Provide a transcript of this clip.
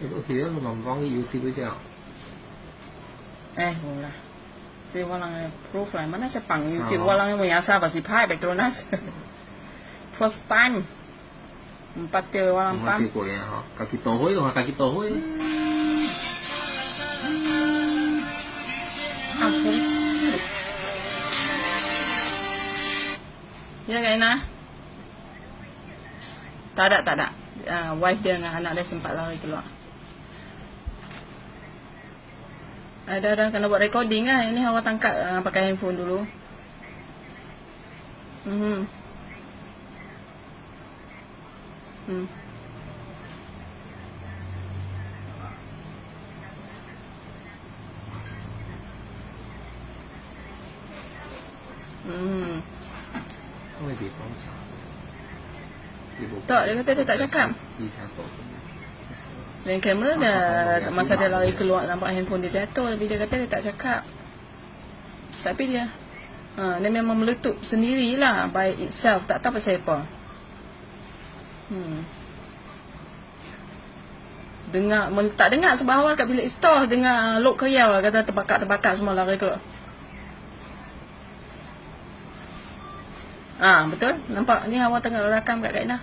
有些我们网友是不这样， Eh, wala. Si walang eh, proof lah. Mana sa pang yung Oo. ting walang yung mayasa ba si Pai Petronas. First time. Empat dia 我 walang 们 pam. 结果呀哈，自己倒会的话，自己倒会。 Ampun. Ya kan Ina? Tak ada, tak ada. Uh, wife dia dengan anak dia sempat lari keluar. Ada ada. kena buat recording kan. Ini awak tangkap uh, pakai handphone dulu. Mhm. Hmm. Hmm. Hmm. Tak, dia kata dia tak cakap. Dan kamera dia masa dia lari keluar nampak handphone dia jatuh tapi dia kata dia tak cakap. Tapi dia ha, dia memang meletup sendirilah by itself tak tahu pasal apa. Hmm. Dengar men, tak dengar sebab awal kat bilik store dengar lok keriau kata terbakar-terbakar semua lari keluar. Ah betul nampak ni awak tengah rakam kat Kak Ina.